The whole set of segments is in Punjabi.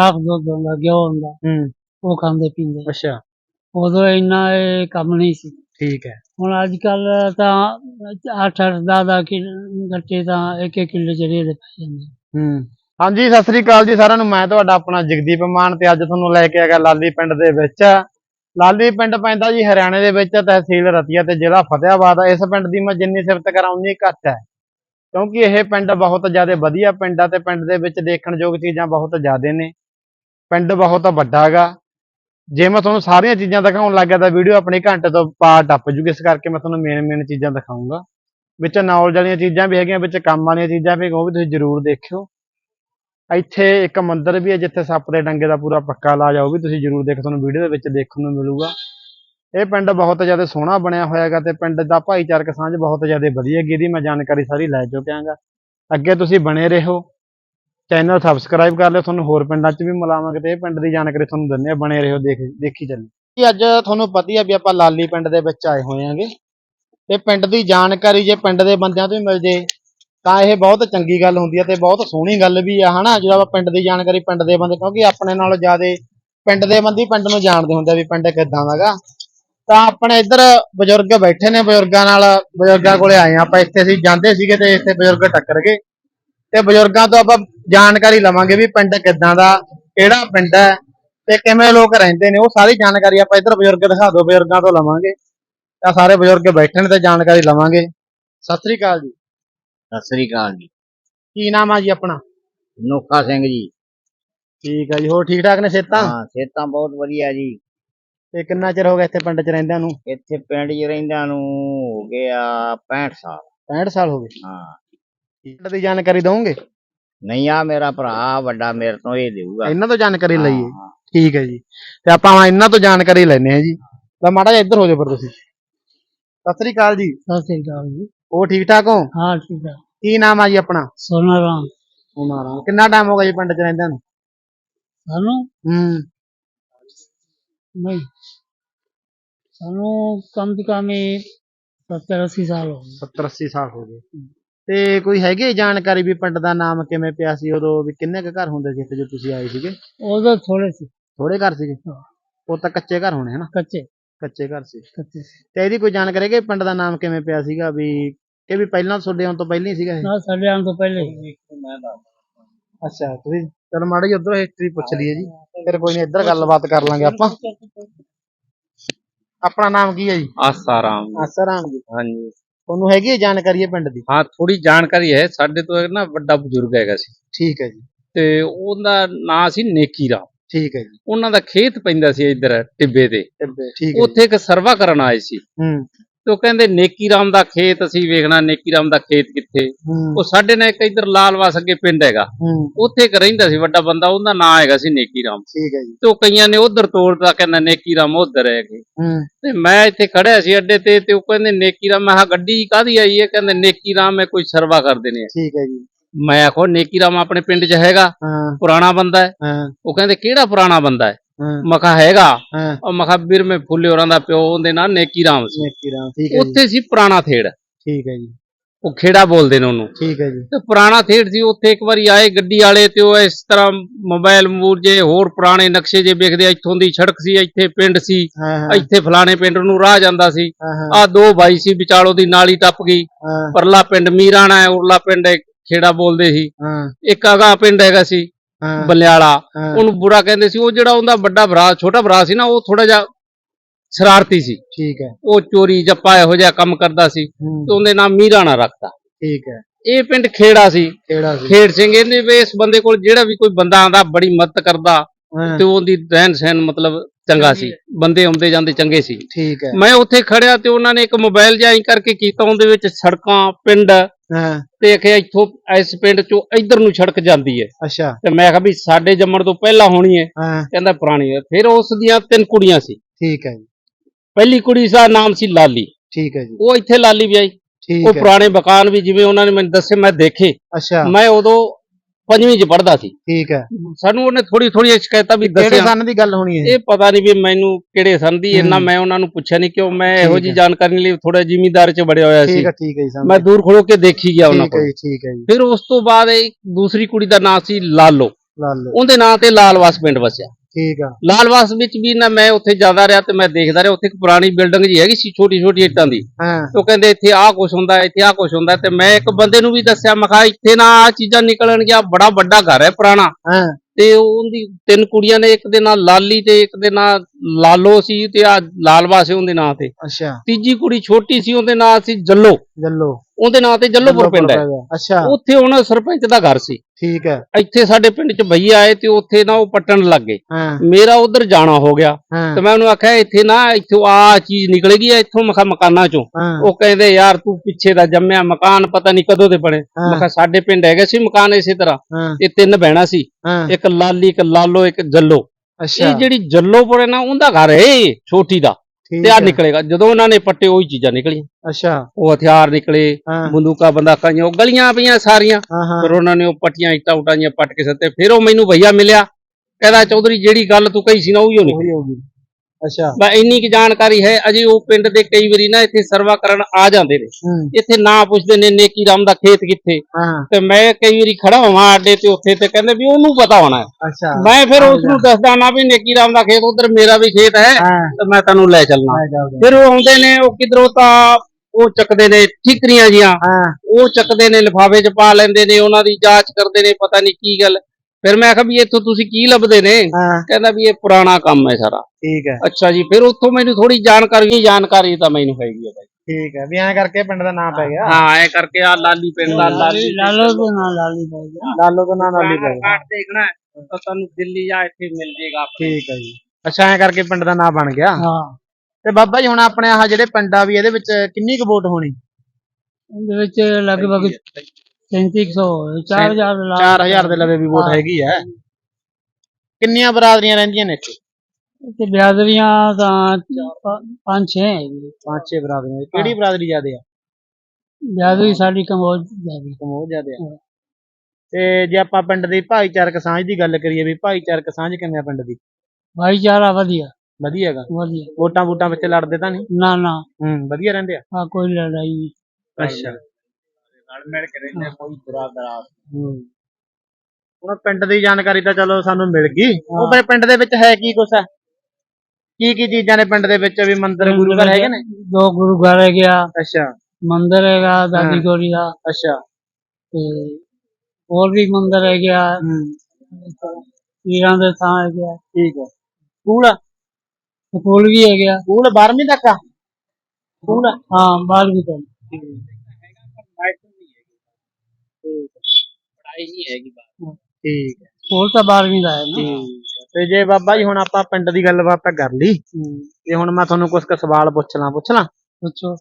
ਸਾਫ਼ ਦੁੱਧ ਹੁੰਦਾ ਘਿਓ ਹੁੰਦਾ। ਹੂੰ। ਉਹ ਖਾਂਦੇ ਪੀਂਦੇ। ਅੱਛਾ। ਉਦੋਂ ਇੰਨਾ ਇਹ ਕੰਮ ਨਹੀਂ ਸੀ। ਠੀਕ ਹੈ। ਹੁਣ ਅੱਜ ਕੱਲ ਤਾਂ 8 8 10 10 ਕਿਲੋ ਗੱਟੇ ਤਾਂ ਇੱਕ ਇੱਕ ਕਿਲੋ ਚੜੇ ਦੇ ਪੈ ਜਾਂਦੇ ਹੂੰ। ਹਾਂਜੀ ਸਤਿ ਸ੍ਰੀ ਅਕਾਲ ਜੀ ਸਾਰਿਆਂ ਨੂੰ। ਮੈਂ ਤੁਹਾਡਾ ਆਪਣਾ ਜਗਦੀਪ ਮਾਨ ਤੇ ਅੱਜ ਤੁਹਾਨੂੰ ਲੈ ਕੇ ਆਇਆ ਲਾਲੀ ਪਿੰਡ ਦੇ ਵਿੱਚ। ਲਾਲੀ ਪਿੰਡ ਪੈਂਦਾ ਜੀ ਹਰਿਆਣੇ ਦੇ ਵਿੱਚ ਤਹਿਸੀਲ ਰਤੀਆ ਤੇ ਜ਼ਿਲ੍ਹਾ ਫਤਿਆਬਾਦ ਆ ਇਸ ਪਿੰਡ ਦੀ ਮੈਂ ਜਿੰਨੀ ਸਿਫਤ ਕਰਾਂ ਉਨੀ ਘੱਟ ਹੈ। ਕਿਉਂਕਿ ਇਹ ਪਿੰਡ ਬਹੁਤ ਜ਼ਿਆਦਾ ਵਧੀਆ ਪਿੰਡ ਆ ਤੇ ਪਿੰਡ ਦੇ ਵਿੱਚ ਦੇਖਣਯੋਗ ਚੀਜ਼ਾਂ ਬਹੁਤ ਜ਼ਿਆਦੇ ਨੇ। ਪਿੰਡ ਬਹੁਤ ਵੱਡਾ ਹੈਗਾ। ਜੇ ਮੈਂ ਤੁਹਾਨੂੰ ਸਾਰੀਆਂ ਚੀਜ਼ਾਂ ਦਿਖਾਉਣ ਲੱਗ ਗਿਆ ਤਾਂ ਵੀਡੀਓ ਆਪਣੀ ਘੰਟੇ ਤੋਂ ਪਾਰ ਟੱਪ ਜੂਗੀ ਇਸ ਕਰਕੇ ਮੈਂ ਤੁਹਾਨੂੰ ਮੇਨ ਮੇਨ ਚੀਜ਼ਾਂ ਦਿਖਾਊਂਗਾ। ਵਿੱਚ ਨੌਲੇਜ ਵਾਲੀਆਂ ਚੀਜ਼ਾਂ ਵੀ ਹੈਗੀਆਂ ਵਿੱਚ ਕੰਮ ਵਾਲੀਆਂ ਚੀਜ਼ਾਂ ਵੀ ਹੈਗੀਆਂ, ਉਹ ਵੀ ਤੁਸੀਂ ਜ਼ਰੂਰ ਦੇਖਿਓ। ਇੱਥੇ ਇੱਕ ਮੰਦਿਰ ਵੀ ਹੈ ਜਿੱਥੇ ਸੱਪ ਦੇ ਡੰਗੇ ਦਾ ਪੂਰਾ ਪੱਕਾ ਇਲਾਜ ਆ ਉਹ ਵੀ ਤੁਸੀਂ ਜ਼ਰੂਰ ਦੇਖੋ ਤੁਹਾਨੂੰ ਵੀਡੀਓ ਦੇ ਵਿੱਚ ਦੇਖਣ ਨੂੰ ਮਿਲੂਗਾ। ਇਹ ਪਿੰਡ ਬਹੁਤ ਜ਼ਿਆਦਾ ਸੋਹਣਾ ਬਣਿਆ ਹੋਇਆ ਹੈਗਾ ਤੇ ਪਿੰਡ ਦਾ ਭਾਈਚਾਰਕ ਸਾਂਝ ਬਹੁਤ ਜ਼ਿਆਦਾ ਵਧੀਆ ਹੈਗੀ ਇਹਦੀ ਮੈਂ ਜਾਣਕਾਰੀ ਸਾਰੀ ਲੈ ਚੁੱਕਿਆਂਗਾ। ਅੱਗੇ ਤੁਸੀਂ ਬਣੇ ਰਹੋ। ਚੈਨਲ ਸਬਸਕ੍ਰਾਈਬ ਕਰ ਲਿਓ, ਤੁਹਾਨੂੰ ਹੋਰ ਪਿੰਡਾਂ 'ਚ ਵੀ ਮਿਲਾਵਾਂਗੇ ਤੇ ਇਹ ਪਿੰਡ ਦੀ ਜਾਣਕਾਰੀ ਤੁਹਾਨੂੰ ਦਿੰਦੇ ਆ ਬਣੇ ਰਹੋ, ਦੇਖ, ਦੇਖੀ ਚੱਲੀ ਜੀ, ਅੱਜ ਤੁਹਾਨੂੰ ਪਤਾ ਹੀ ਆ ਵੀ ਆਪਾਂ ਲਾਲੀ ਪਿੰਡ ਦੇ ਵਿੱਚ ਆਏ ਹੋਏ ਆਂਗੇ ਤੇ ਪਿੰਡ ਦੀ ਜਾਣਕਾਰੀ ਜੇ ਪਿੰਡ ਦੇ ਬੰਦਿਆਂ ਤੋਂ ਹੀ ਮਿਲ ਜੇ, ਤਾਂ ਇਹ ਬਹੁਤ ਚੰਗੀ ਗੱਲ ਹੁੰਦੀ ਹੈ ਤੇ ਬਹੁਤ ਸੋਹਣੀ ਗੱਲ ਵੀ ਆ, ਹਨਾ? ਜਦੋਂ ਆਪਾਂ ਪਿੰਡ ਦੀ ਜਾਣਕਾਰੀ ਪਿੰਡ ਦੇ ਬੰਦੇ, ਕਿਉਂਕਿ ਆਪਣੇ ਨਾਲੋਂ ਜ਼ਿਆਦਾ ਪਿੰਡ ਦੇ ਬੰਦੇ ਪਿੰਡ ਨੂੰ ਜਾਣਦੇ ਹੁੰਦੇ ਆ ਵੀ ਪਿੰਡ ਕਿੱਦਾਂ ਦਾਗਾ ਤਾਂ ਆਪਣੇ ਇੱਧਰ ਬਜ਼ੁਰਗ ਬੈਠੇ ਨੇ, ਬਜ਼ੁਰਗਾਂ ਨਾਲ, ਬਜ਼ੁਰਗਾਂ ਕੋਲੇ ਆਏ ਆ, ਆਪਾਂ ਇੱਥੇ ਅਸੀਂ ਜਾਂਦੇ ਸੀਗੇ ਤੇ ਇੱਥੇ ਬਜ਼ੁਰਗ ਟੱਕਰ ਗਏ। ਤੇ ਬਜ਼ੁਰਗਾਂ ਤੋਂ ਆਪਾਂ ਜਾਣਕਾਰੀ ਲਵਾਂਗੇ ਵੀ ਪਿੰਡ ਕਿੱਦਾਂ ਦਾ ਕਿਹੜਾ ਪਿੰਡ ਹੈ ਤੇ ਕਿਵੇਂ ਲੋਕ ਰਹਿੰਦੇ ਨੇ ਉਹ ਸਾਰੀ ਜਾਣਕਾਰੀ ਆਪਾਂ ਇੱਧਰ ਬਜ਼ੁਰਗ ਦਿਖਾ ਦਿਓ ਬਜ਼ੁਰਗਾਂ ਤੋਂ ਲਵਾਂਗੇ। ਤਾਂ ਸਾਰੇ ਬਜ਼ੁਰਗ ਬੈਠੇ ਨੇ ਤੇ ਜਾਣਕਾਰੀ ਲਵਾਂਗੇ। ਸਤਿ ਸ੍ਰੀ ਅਕਾਲ ਜੀ। ਸਤਿ ਸ੍ਰੀ ਅਕਾਲ ਜੀ। ਕੀ ਨਾਮ ਆ ਜੀ ਆਪਣਾ? ਨੋਕਾ ਸਿੰਘ ਜੀ। ਠੀਕ ਆ ਜੀ ਹੋਰ ਠੀਕ ਠਾਕ ਨੇ ਸਿਹਤਾਂ? ਹਾਂ ਸਿਹਤਾਂ ਬਹੁਤ ਵਧੀਆ ਜੀ। ਤੇ ਕਿੰਨਾ ਚਿਰ ਹੋ ਗਿਆ ਇੱਥੇ ਪਿੰਡ 'ਚ ਰਹਿੰਦਿਆਂ ਨੂੰ? ਇੱਥੇ ਪਿੰਡ 'ਚ ਰਹਿੰਦਿਆਂ ਨੂੰ ਹੋ ਗਿਆ 65 ਸਾਲ। 65 ਸਾਲ ਹੋ ਗਏ। ਹਾਂ। ਪਿੰਡ ਦੀ ਜਾਣਕਾਰੀ ਦਵੋਗੇ? ਨਹੀਂ ਆ ਮੇਰਾ ਭਰਾ ਵੱਡਾ ਮੇਰੇ ਤੋਂ ਇਹ ਦੇਊਗਾ। ਇਹਨਾਂ ਤੋਂ ਜਾਣਕਾਰੀ ਲਈਏ। ਹਾਂ, ਠੀਕ ਹੈ ਜੀ। ਤੇ ਆਪਾਂ ਹੁਣ ਇਹਨਾਂ ਤੋਂ ਜਾਣਕਾਰੀ ਲੈਣੇ ਆ ਜੀ। ਤਾਂ ਮਾੜਾ ਜਿਹਾ ਇੱਧਰ ਹੋ ਜਾਓ ਫਿਰ ਤੁਸੀਂ। ਸਤਿ ਸ੍ਰੀ ਅਕਾਲ ਜੀ। ਸਤਿ ਸ੍ਰੀ ਅਕਾਲ ਜੀ। ਹੋਰ ਠੀਕ ਠਾਕ ਹੋ? ਹਾਂ ਠੀਕ ਹੈ ਕੀ ਨਾਮ ਆ ਜੀ ਆਪਣਾ? ਸੋਨਾ ਰਾਮ। ਕਿੰਨਾ ਟਾਈਮ ਹੋ ਗਿਆ ਜੀ ਪਿੰਡ 'ਚ ਰਹਿੰਦਿਆਂ ਨੂੰ? ਸਾਨੂੰ? ਹੂੰ। ਨਹੀਂ। ਸਾਨੂੰ ਕਮ ਤੋਂ ਕਮ ਇਹ 70 80 ਸਾਲ ਹੋ ਗਏ। 70 80 ਸਾਲ ਹੋ ਗਏ। ਤੇ ਕੋਈ ਹੈਗੀ ਜਾਣਕਾਰੀ ਵੀ ਪਿੰਡ ਦਾ ਨਾਮ ਕਿਵੇਂ ਪਿਆ ਸੀ ਉਦੋਂ ਵੀ ਕਿੰਨੇ ਕੁ ਘਰ ਹੁੰਦੇ ਸੀ ਇੱਥੇ ਜਦੋਂ ਤੁਸੀਂ ਆਏ ਸੀਗੇ? ਉਦੋਂ ਥੋੜੇ ਸੀ। ਥੋੜੇ ਘਰ ਸੀਗੇ। ਉਹ ਤਾਂ ਕੱਚੇ ਘਰ ਹੋਣੇ ਹਨਾ? ਕੱਚੇ। ਕੱਚੇ ਘਰ ਸੀ। ਕੱਚੇ ਸੀ। ਤੇ ਇਹਦੀ ਕੋਈ ਜਾਣਕਾਰੀ ਹੈ ਕਿ ਪਿੰਡ ਦਾ ਨਾਮ ਕਿਵੇਂ ਪਿਆ ਸੀਗਾ ਵੀ ਕਿ ਵੀ ਪਹਿਲਾਂ ਤੁਹਾਡੇ ਆਉਣ ਤੋਂ ਪਹਿਲਾਂ ਹੀ ਸੀਗਾ ਇਹ? ਨਾ ਸਾਡੇ ਆਉਣ ਤੋਂ ਪਹਿਲੇ ਹੀ। ਅੱਛਾ ਤੁਸੀਂ ਚਲ ਮਾੜਾ ਜੀ ਉਧਰੋਂ ਹਿਸਟਰੀ ਪੁੱਛ ਲਈਏ ਜੀ। ਫਿਰ ਕੋਈ ਨਹੀਂ ਇੱਧਰ ਗੱਲਬਾਤ ਕਰ ਲਾਂਗੇ ਆਪਾਂ। ਆਪਣਾ ਨਾਮ ਕੀ ਹੈ ਜੀ? ਆਸਾਰਾਮ। ਆਸਰਾਮ ਜੀ। ਹਾਂਜੀ। ਤੁਹਾਨੂੰ ਹੈਗੀ ਹੈ ਜਾਣਕਾਰੀ ਹੈ ਪਿੰਡ ਦੀ? ਹਾਂ ਥੋੜੀ ਜਾਣਕਾਰੀ ਹੈ। ਸਾਡੇ ਤੋਂ ਨਾ ਵੱਡਾ ਬਜ਼ੁਰਗ ਹੈਗਾ ਸੀ। ਠੀਕ ਹੈ ਜੀ। ਤੇ ਉਹਦਾ ਨਾਂ ਸੀ ਨੇਕੀ ਰਾਮ। ਠੀਕ ਹੈ ਜੀ। ਉਹਨਾਂ ਦਾ ਖੇਤ ਪੈਂਦਾ ਸੀ ਇੱਧਰ ਟਿੱਬੇ ਤੇ। ਟਿੱਬੇ ਠੀਕ ਹੈ। ਉੱਥੇ ਇੱਕ ਸਰਵਾ ਕਰਨ ਆਏ ਸੀ। ਹੂੰ। ਤੇ ਉਹ ਕਹਿੰਦੇ ਨੇਕੀ ਰਾਮ ਦਾ ਖੇਤ ਅਸੀਂ ਵੇਖਣਾ ਨੇਕੀ ਰਾਮ ਦਾ ਖੇਤ ਕਿੱਥੇ? ਉਹ ਸਾਡੇ ਨਾਲ ਇੱਕ ਇੱਧਰ ਲਾਲਵਾਸ ਅੱਗੇ ਪਿੰਡ ਹੈਗਾ। ਉੱਥੇ ਇੱਕ ਰਹਿੰਦਾ ਸੀ ਵੱਡਾ ਬੰਦਾ ਉਹਦਾ ਨਾਂ ਹੈਗਾ ਸੀ ਨੇਕੀ ਰਾਮ। ਠੀਕ ਹੈ ਜੀ। ਤੇ ਉਹ ਕਈਆਂ ਨੇ ਉਧਰ ਤੋੜਦਾ ਕਹਿੰਦਾ ਨੇਕੀ ਰਾਮ ਉਧਰ ਹੈਗੇ ਤੇ ਮੈਂ ਇੱਥੇ ਖੜਿਆ ਸੀ ਅੱਡੇ ਤੇ ਤੇ ਉਹ ਕਹਿੰਦੇ ਨੇਕੀ ਰਾਮ ਮੈਂ ਕਿਹਾ ਗੱਡੀ ਕਾਦੀ ਆਈ ਹੈ? ਕਹਿੰਦੇ ਨੇਕੀ ਰਾਮ ਹੈ ਕੋਈ ਸਰਵਾ ਕਰਦੇ ਨੇ ਠੀਕ ਹੈ ਜੀ। ਮੈਂ ਆਖੋ ਨੇਕੀ ਰਾਮ ਆਪਣੇ ਪਿੰਡ 'ਚ ਹੈਗਾ ਪੁਰਾਣਾ ਬੰਦਾ ਹਾਂ। ਉਹ ਕਹਿੰਦੇ ਕਿਹੜਾ ਪੁਰਾਣਾ ਬੰਦਾ ਹੈ? ਹਾਂ। ਮੈਂ ਕਿਹਾ ਹੈਗਾ। ਹਾਂ। ਉਹ ਮੈਂ ਕਿਹਾ ਵੀਰ ਮੈਂ ਫੁੱਲੇ ਹੋਰਾਂ ਦਾ ਪਿਓ ਉਹਦੇ ਨਾਲ ਨੇਕੀ ਰਾਮ ਸੀ। ਨੇਕੀ ਰਾਮ ਠੀਕ ਹੈ ਜੀ। ਉੱਥੇ ਸੀ ਪੁਰਾਣਾ ਥੇੜ। ਠੀਕ ਹੈ ਜੀ। ਉਹ ਖੇੜਾ ਬੋਲਦੇ ਨੇ ਉਹਨੂੰ। ਠੀਕ ਹੈ ਜੀ। ਤੇ ਪੁਰਾਣਾ ਥੇੜ ਸੀ ਉੱਥੇ ਇੱਕ ਵਾਰੀ ਆਏ ਗੱਡੀ ਵਾਲੇ ਤੇ ਉਹ ਇਸ ਤਰ੍ਹਾਂ ਮੋਬਾਈਲ ਮੂਰ ਜੇ ਹੋਰ ਪੁਰਾਣੇ ਨਕਸ਼ੇ ਜੇ ਵੇਖਦੇ ਇੱਥੋਂ ਦੀ ਸੜਕ ਸੀ ਇੱਥੇ ਪਿੰਡ ਸੀ ਇੱਥੇ ਫਲਾਣੇ ਪਿੰਡ ਨੂੰ ਰਾਹ ਜਾਂਦਾ ਸੀ। ਆ ਦੋ ਬਾਈ ਸੀ ਵਿਚਾਲੋ ਦੀ ਨਾਲੀ ਟੱਪ ਗਈ। ਪਰਲਾ ਪਿੰਡ ਮੀਰਾਣਾ ਹੈ ਉਰਲਾ ਪਿੰਡ ਖੇੜਾ ਬੋਲਦੇ ਸੀ। ਇੱਕ ਅਗਾ ਪਿੰਡ ਹੈਗਾ ਸੀ। ਬਲਿਆਲਾ ਉਹਨੂੰ ਬੁਰਾ ਕਹਿੰਦੇ ਸੀ ਉਹ ਜਿਹੜਾ ਉਹਦਾ ਵੱਡਾ ਭਰਾ ਛੋਟਾ ਭਰਾ ਸੀ ਨਾ ਉਹ ਥੋੜਾ ਜਿਹਾ ਸ਼ਰਾਰਤੀ ਸੀ। ਠੀਕ ਹੈ। ਉਹ ਚੋਰੀ ਜੱਪਾ ਇਹੋ ਜਿਹਾ ਕੰਮ ਕਰਦਾ ਸੀ ਤੇ ਉਹਦੇ ਨਾਮ ਮੀਰਾਣਾ ਰੱਖਤਾ। ਠੀਕ ਹੈ। ਇਹ ਪਿੰਡ ਖੇੜਾ ਸੀ। ਕਿਹੜਾ ਸੀ। ਖੇੜ ਸਿੰਘ ਇਹਨੇ ਵੀ ਇਸ ਬੰਦੇ ਕੋਲ ਜਿਹੜਾ ਵੀ ਕੋਈ ਬੰਦਾ ਆਂਦਾ ਬੜੀ ਮਦਦ ਕਰਦਾ ਤੇ ਉਹਦੀ ਰਹਿਣ ਸਹਿਣ ਮਤਲਬ ਚੰਗਾ ਸੀ। ਬੰਦੇ ਆਉਂਦੇ ਜਾਂਦੇ ਚੰਗੇ ਸੀ। ਠੀਕ ਹੈ। ਮੈਂ ਉੱਥੇ ਖੜਿਆ ਤੇ ਉਹਨਾਂ ਨੇ ਇੱਕ ਮੋਬਾਈਲ ਜਾਈ ਕਰਕੇ ਕੀਤਾ ਉਹਦੇ ਵਿੱਚ ਸੜਕਾਂ ਪਿੰਡ ਹਾਂ। ਤੇ ਆਖਿਆ ਇੱਥੋਂ ਇਸ ਪਿੰਡ ਚੋਂ ਇੱਧਰ ਨੂੰ ਸੜਕ ਜਾਂਦੀ ਹੈ। ਅੱਛਾ। ਤੇ ਮੈਂ ਕਿਹਾ ਵੀ ਸਾਡੇ ਜੰਮਣ ਤੋਂ ਪਹਿਲਾਂ ਹੋਣੀ ਹੈ। ਹਾਂ। ਕਹਿੰਦਾ ਪੁਰਾਣੀ ਹੈ। ਫਿਰ ਉਸ ਦੀਆਂ ਤਿੰਨ ਕੁੜੀਆਂ ਸੀ। ਠੀਕ ਹੈ ਜੀ। ਪਹਿਲੀ ਕੁੜੀ ਦਾ ਨਾਮ ਸੀ ਲਾਲੀ। ਠੀਕ ਹੈ ਜੀ। ਉਹ ਇੱਥੇ ਲਾਲੀ ਵਿਆਹੀ। ਠੀਕ ਉਹ ਪੁਰਾਣੇ ਮਕਾਨ ਵੀ ਜਿਵੇਂ ਉਹਨਾਂ ਨੇ ਮੈਨੂੰ ਦੱਸੇ ਮੈਂ ਦੇਖੇ। ਅੱਛਾ। ਮੈਂ ਉਦੋਂ ਪੰਜਵੀਂ ਚ ਪੜਦਾ ਸੀ। ਠੀਕ ਹੈ। ਸਾਨੂੰ ਉਹਨੇ ਥੋੜੀ ਥੋੜੀ ਸ਼ਿਕਾਇਤਾਂ ਵੀ ਕਿਹੜੇ ਦੱਸਿਆ। ਸੰਨ ਦੀ ਗੱਲ ਹੋਣੀ ਹੈ? ਇਹ ਪਤਾ ਨਹੀਂ ਵੀ ਮੈਨੂੰ ਕਿਹੜੇ ਸੰਦੀ ਇੰਨਾ ਹੂੰ। ਮੈਂ ਉਹਨਾਂ ਨੂੰ ਪੁੱਛਿਆ ਨਹੀਂ ਕਿਉਂ ਮੈਂ ਇਹੋ ਜੀ। ਜਾਣਕਾਰੀ ਲਈ ਥੋੜਾ ਜ਼ਿਮੀਦਾਰ ਚ ਬੜਿਆ ਹੋਇਆ ਸੀ। ਠੀਕ ਹੈ ਠੀਕ ਹੈ ਜੀ ਸਮਝ ਮੈਂ ਦੂਰ ਖੜੋ ਕੇ ਦੇਖੀ ਗਿਆ ਉਹਨਾਂ ਠੀਕ ਹੈ ਕੋਲ। ਜੀ ਠੀਕ ਹੈ ਜੀ। ਫਿਰ ਉਸ ਤੋਂ ਬਾਅਦ ਇਹ ਦੂਸਰੀ ਕੁੜੀ ਦਾ ਨਾਮ ਸੀ ਲਾਲੋ। ਲਾਲੋ। ਉਹਦੇ ਨਾਂ ਤੇ ਲਾਲਵਾਸ ਪਿੰਡ ਵਸਿਆ। ਠੀਕ ਆ। ਲਾਲਵਾਸ ਵਿੱਚ ਵੀ ਨਾ ਮੈਂ ਉੱਥੇ ਜ਼ਿਆਦਾ ਰਿਹਾ ਤੇ ਮੈਂ ਦੇਖਦਾ ਰਿਹਾ। ਉੱਥੇ ਇੱਕ ਪੁਰਾਣੀ ਬਿਲਡਿੰਗ ਜੀ ਹੈਗੀ ਸੀ ਛੋਟੀ ਛੋਟੀ ਇੱਟਾਂ ਦੀ। ਹਾਂ। ਉਹ ਕਹਿੰਦੇ ਇੱਥੇ ਆਹ ਕੁਛ ਹੁੰਦਾ ਇੱਥੇ ਆਹ ਕੁਛ ਹੁੰਦਾ। ਤੇ ਮੈਂ ਇੱਕ ਬੰਦੇ ਨੂੰ ਵੀ ਦੱਸਿਆ ਮੈਂ ਕਿਹਾ ਇੱਥੇ ਨਾ ਆਹ ਚੀਜ਼ਾਂ ਨਿਕਲਣਗੀਆਂ ਬੜਾ ਵੱਡਾ ਘਰ ਹੈ ਪੁਰਾਣਾ। ਹਾਂ। ਤੇ ਉਹਦੀ ਤਿੰਨ ਕੁੜੀਆਂ ਨੇ ਇੱਕ ਦੇ ਨਾਂ ਲਾਲੀ ਤੇ ਇੱਕ ਦੇ ਨਾਂ ਲਾਲੋ ਸੀ ਤੇ ਆ ਲਾਲਵਾ ਸੀ ਉਹਦੇ ਨਾਂ ਤੇ। ਅੱਛਾ। ਤੀਜੀ ਕੁੜੀ ਛੋਟੀ ਸੀ ਉਹਦੇ ਨਾਂ ਸੀ ਜੱਲੋ। ਜੱਲੋ। ਉਹਦੇ ਨਾਂ ਤੇ ਜੱਲੋਪੁਰ ਪਿੰਡ ਹੈ। ਅੱਛਾ। ਉੱਥੇ ਉਹਨਾਂ ਸਰਪੰਚ ਦਾ ਘਰ ਸੀ। ਠੀਕ ਹੈ। ਇੱਥੇ ਸਾਡੇ ਪਿੰਡ 'ਚ ਭਈਆ ਆਏ ਤੇ ਉੱਥੇ ਨਾ ਉਹ ਪੱਟਣ ਲੱਗ ਗਏ। ਮੇਰਾ ਉਧਰ ਜਾਣਾ ਹੋ ਗਿਆ। ਤੇ ਮੈਂ ਉਹਨੂੰ ਆਖਿਆ ਇੱਥੇ ਨਾ ਇੱਥੋਂ ਆ ਚੀਜ਼ ਨਿਕਲੇਗੀ ਇੱਥੋਂ ਮਖਾ ਮਕਾਨਾਂ ਚੋਂ। ਉਹ ਕਹਿੰਦੇ ਯਾਰ ਤੂੰ ਪਿੱਛੇ ਦਾ ਜੰਮਿਆ ਮਕਾਨ ਪਤਾ ਨਹੀਂ ਕਦੋਂ ਦੇ ਬਣੇ। ਹਾਂ। ਮੈਂ ਕਿਹਾ ਸਾਡੇ ਪਿੰਡ ਹੈਗੇ ਸੀ ਮਕਾਨ ਇਸੇ ਤਰ੍ਹਾਂ। ਇਹ ਤਿੰਨ ਬਹਿਣਾ ਸੀ। ਇੱਕ ਲਾਲੀ ਇੱਕ ਲਾਲੋ ਇੱਕ ਜੱਲੋ। ਇਹ ਜਿਹੜੀ ਜੱਲੋ ਪੜੇ ਨਾ ਉਹਦਾ ਘਰ ਹੈ ਇਹ, ਛੋਟੀ ਦਾ। ਤੇ ਆ ਹੈ। ਨਿਕਲੇਗਾ। ਜਦੋਂ ਉਹਨਾਂ ਨੇ ਪੱਟੇ ਉਹੀ ਚੀਜ਼ਾਂ ਨਿਕਲੀਆਂ। ਅੱਛਾ। ਉਹ ਹਥਿਆਰ ਨਿਕਲੇ ਹਾਂ। ਬੰਦੂਕਾਂ ਬੰਦਾਕਾਂ ਜਿਹੀਆਂ ਉਹ ਗਲੀਆਂ ਪਈਆਂ ਸਾਰੀਆਂ। ਹਾਂ ਹਾਂ। ਫਿਰ ਉਹਨਾਂ ਨੇ ਉਹ ਪੱਟੀਆਂ ਇੱਟਾਂ ਉਟਾਂ ਜਿਹੀਆਂ ਪੱਟ ਕੇ ਸੱਤੇ। ਫਿਰ ਉਹ ਮੈਨੂੰ ਭਈਆ ਮਿਲਿਆ। ਕਹਿੰਦਾ ਚੌਧਰੀ ਜਿਹੜੀ ਗੱਲ ਤੂੰ ਕਹੀ ਸੀ ਨਾ ਉਹੀ ਹੋਣੀ। ਉਹੀ ਹੋ ਗਈ ਅੱਛਾ। ਮੈਂ ਇੰਨੀ ਕੀ ਜਾਣਕਾਰੀ ਹੈ ਅਜੇ ਉਹ ਪਿੰਡ ਦੇ ਕਈ ਵਾਰੀ ਨਾ ਇੱਥੇ ਸਰਵਾ ਕਰਨ ਆ ਜਾਂਦੇ ਨੇ। ਹੂੰ। ਇੱਥੇ ਨਾਂ ਪੁੱਛਦੇ ਨੇ ਨੇਕੀ ਰਾਮ ਦਾ ਖੇਤ ਕਿੱਥੇ? ਹਾਂ। ਤੇ ਮੈਂ ਕਈ ਵਾਰੀ ਖੜਾ ਹੋਵਾਂ ਅੱਡੇ ਤੇ ਉੱਥੇ ਤੇ ਕਹਿੰਦੇ ਵੀ ਉਹਨੂੰ ਪਤਾ ਹੋਣਾ ਹੈ। ਅੱਛਾ। ਮੈਂ ਫਿਰ ਉਸ ਨੂੰ ਦੱਸਦਾ ਨਾ ਵੀ ਨੇਕੀ ਰਾਮ ਦਾ ਖੇਤ ਉਧਰ ਮੇਰਾ ਵੀ ਖੇਤ ਹੈ ਹਾਂ। ਤੇ ਮੈਂ ਤੈਨੂੰ ਲੈ ਚੱਲਣਾ। ਫਿਰ ਉਹ ਆਉਂਦੇ ਨੇ ਉਹ ਕਿਧਰੋਂ ਤਾਂ ਉਹ ਚੱਕਦੇ ਨੇ ਠੀਕਰੀਆਂ ਜੀਆਂ। ਹਾਂ। ਉਹ ਚੱਕਦੇ ਨੇ ਲਿਫਾਫੇ 'ਚ ਪਾ ਲੈਂਦੇ ਨੇ ਉਹਨਾਂ ਦੀ ਜਾਂਚ ਕਰਦੇ ਨੇ ਪਤਾ ਨਹੀਂ ਕੀ ਗੱਲ। ਫਿਰ ਮੈਂ ਕਿਹਾ ਵੀ ਇੱਥੋਂ ਤੁਸੀਂ ਕੀ ਲੱਭਦੇ ਨੇ? ਹਾਂ। ਕਹਿੰਦਾ ਵੀ ਇਹ ਪੁਰਾਣਾ ਕੰਮ ਹੈ ਸਾਰਾ। ਠੀਕ ਹੈ। ਅੱਛਾ ਜੀ ਫਿਰ ਉੱਥੋਂ ਮੈਨੂੰ ਥੋੜੀ ਜਾਣਕਾਰੀ ਜਾਣਕਾਰੀ ਤਾਂ ਮੈਨੂੰ ਹੈਗੀ ਹੈ ਬਾਈ। ਠੀਕ ਹੈ ਵੀ ਐਂ ਕਰਕੇ ਪਿੰਡ ਦਾ ਨਾਮ ਪੈ ਗਿਆ। ਹਾਂ ਐ ਕਰਕੇ ਆ ਲਾਲੀ ਪਿੰਡ ਦਾ ਲਾਲੀ ਲਾਲੋ। ਦੇ ਨਾਲ ਲਾਲੀ ਪੈ ਗਿਆ। ਲਾਲੋ ਦਾ ਨਾਮ ਲਾਲੀ ਪੈ ਗਿਆ। ਕਾਰਡ ਦੇਖਣਾ ਤਾਂ ਤੁਹਾਨੂੰ ਦਿੱਲੀ ਜਾਂ ਇੱਥੇ ਮਿਲ ਜੇਗਾ ਠੀਕ ਹੈ ਜੀ। ਅੱਛਾ ਐਂ ਕਰਕੇ ਪਿੰਡ ਦਾ ਨਾਮ ਬਣ ਗਿਆ। ਹਾਂ। ਤੇ ਬਾਬਾ ਜੀ ਹੁਣ ਆਪਣੇ ਆਹ ਜਿਹੜੇ ਪਿੰਡ ਆ ਵੀ ਇਹਦੇ ਵਿੱਚ ਕਿੰਨੀ ਕੁ ਵੋਟ ਹੋਣੀ? ਉਹਦੇ ਵਿੱਚ ਲਗਭਗ 3300 4000 ਲਾ 4000 ਦੇ ਲਵੇ ਵੀ ਵੋਟ ਹਾਂ। ਹੈਗੀ ਹੈ। ਕਿੰਨੀਆਂ ਬਰਾਦਰੀਆਂ ਰਹਿੰਦੀਆਂ ਨੇ ਇੱਥੇ? ਤੇ ਬਿਆਦਰੀਆਂ ਤਾਂ ਪ- ਪੰਜ ਛੇ ਹੈਗੀ ਪੰਜ ਛੇ ਬਰਾਦਰੀਆਂ। ਕਿਹੜੀ ਬਰਾਦਰੀ ਜ਼ਿਆਦੇ ਆ? ਬਿਆਦਰੀ ਸਾਡੀ ਕਮੋਜ ਜ਼ਿਆਦੀ। ਕਮੋਹ ਜ਼ਿਆਦੇ ਆ। ਹਾਂ। ਤੇ ਜੇ ਆਪਾਂ ਪਿੰਡ ਦੀ ਭਾਈਚਾਰਕ ਸਾਂਝ ਦੀ ਗੱਲ ਕਰੀਏ ਵੀ ਭਾਈਚਾਰਕ ਸਾਂਝ ਕਿਵੇਂ ਆ ਪਿੰਡ ਦੀ? ਭਾਈਚਾਰਾ ਵਧੀਆ। ਵਧੀਆ ਹੈਗਾ। ਵਧੀਆ। ਵੋਟਾਂ ਵੋਟਾਂ ਵਿੱਚ ਲੜਦੇ ਤਾਂ ਨਹੀਂ? ਨਾ ਨਾ। ਹੂੰ ਵਧੀਆ ਰਹਿੰਦੇ ਆ। ਆ ਕੋਈ ਲੜਾਈ ਨਹੀਂ। ਅੱਛਾ। ਮਿਲ ਕੇ ਰਹਿੰਦੇ ਕੋਈ ਬੁਰਾ ਦਰਾਸ ਹੂੰ। ਹੁਣ ਪਿੰਡ ਦੀ ਜਾਣਕਾਰੀ ਤਾਂ ਚਲੋ ਸਾਨੂੰ ਮਿਲ ਗਈ। ਉਹ ਫਿਰ ਪਿੰਡ ਦੇ ਵਿੱਚ ਹੈ ਕੀ ਕੁਛ ਹੈ? ਕੀ ਕੀ ਚੀਜ਼ਾਂ ਨੇ ਪਿੰਡ ਦੇ ਵਿੱਚ? ਵੀ ਮੰਦਿਰ ਗੁਰੂ ਘਰ ਹੈਗੇ ਨੇ? ਦੋ ਗੁਰੂ ਘਰ ਹੈ ਗਿਆ ਅੱਛਾ। ਮੰਦਿਰ ਹੈਗਾ ਦਾਦੀ। ਗੋਰੀ ਦਾ। ਅੱਛਾ। ਤੇ ਹੋਰ ਵੀ ਮੰਦਿਰ ਹੈ ਗਿਆ ਹੂੰ। ਪੀਰਾਂ ਦੇ ਥਾਂ ਹੈ ਗਿਆ ਠੀਕ ਹੈ ਸਕੂਲ ਆ? ਸਕੂਲ ਵੀ ਹੈ ਗਿਆ ਸਕੂਲ 12ਵੀਂ ਤੱਕ ਆ? ਸਕੂਲ ਆ? ਹਾਂ ਬਾਲ ਵੀ ਤਾਂ ਪੜਾਈ ਨਹੀਂ ਹੈਗੀ ਬਾਤ। ਠੀਕ ਹੈ। ਸਕੂਲ ਤਾਂ 12ਵੀਂ ਦਾ ਹੈ ਨਾ। ਤੇ ਜੇ ਬਾਬਾ ਜੀ ਹੁਣ ਆਪਾਂ ਪਿੰਡ ਦੀ ਗੱਲਬਾਤ ਤਾਂ ਕਰ ਲਈ। ਤੇ ਹੁਣ ਮੈਂ ਤੁਹਾਨੂੰ ਕੁਝ ਕੁ ਸਵਾਲ ਪੁੱਛ ਲਾਂ ਪੁੱਛ। ਲਾਂ ਪੁੱਛੋ